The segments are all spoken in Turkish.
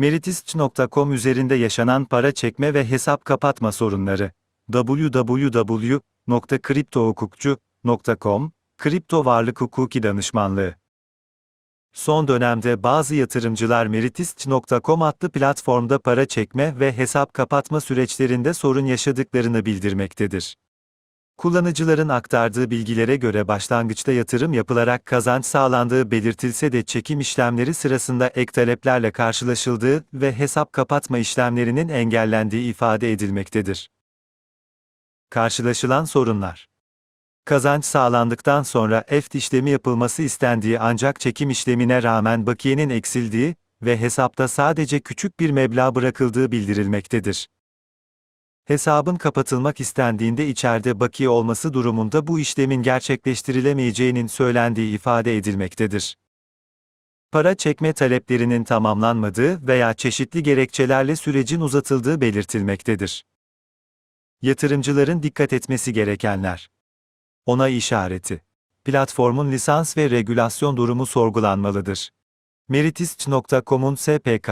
Meritis.com üzerinde yaşanan para çekme ve hesap kapatma sorunları. www.kriptohukukçu.com Kripto varlık hukuki danışmanlığı. Son dönemde bazı yatırımcılar Meritis.com adlı platformda para çekme ve hesap kapatma süreçlerinde sorun yaşadıklarını bildirmektedir. Kullanıcıların aktardığı bilgilere göre başlangıçta yatırım yapılarak kazanç sağlandığı belirtilse de çekim işlemleri sırasında ek taleplerle karşılaşıldığı ve hesap kapatma işlemlerinin engellendiği ifade edilmektedir. Karşılaşılan sorunlar Kazanç sağlandıktan sonra EFT işlemi yapılması istendiği ancak çekim işlemine rağmen bakiyenin eksildiği ve hesapta sadece küçük bir meblağ bırakıldığı bildirilmektedir. Hesabın kapatılmak istendiğinde içeride bakiye olması durumunda bu işlemin gerçekleştirilemeyeceğinin söylendiği ifade edilmektedir. Para çekme taleplerinin tamamlanmadığı veya çeşitli gerekçelerle sürecin uzatıldığı belirtilmektedir. Yatırımcıların dikkat etmesi gerekenler. Onay işareti. Platformun lisans ve regülasyon durumu sorgulanmalıdır. Meritist.com'un SPK,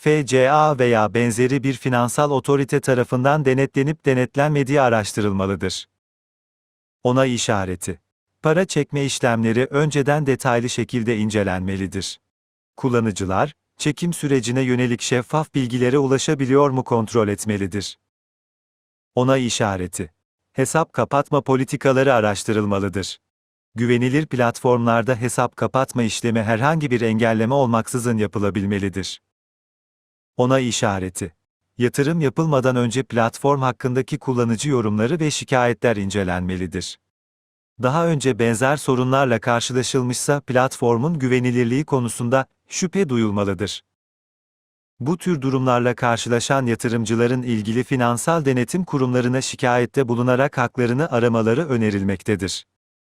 FCA veya benzeri bir finansal otorite tarafından denetlenip denetlenmediği araştırılmalıdır. Onay işareti. Para çekme işlemleri önceden detaylı şekilde incelenmelidir. Kullanıcılar, çekim sürecine yönelik şeffaf bilgilere ulaşabiliyor mu kontrol etmelidir. Onay işareti. Hesap kapatma politikaları araştırılmalıdır. Güvenilir platformlarda hesap kapatma işlemi herhangi bir engelleme olmaksızın yapılabilmelidir. Onay işareti. Yatırım yapılmadan önce platform hakkındaki kullanıcı yorumları ve şikayetler incelenmelidir. Daha önce benzer sorunlarla karşılaşılmışsa platformun güvenilirliği konusunda şüphe duyulmalıdır. Bu tür durumlarla karşılaşan yatırımcıların ilgili finansal denetim kurumlarına şikayette bulunarak haklarını aramaları önerilmektedir.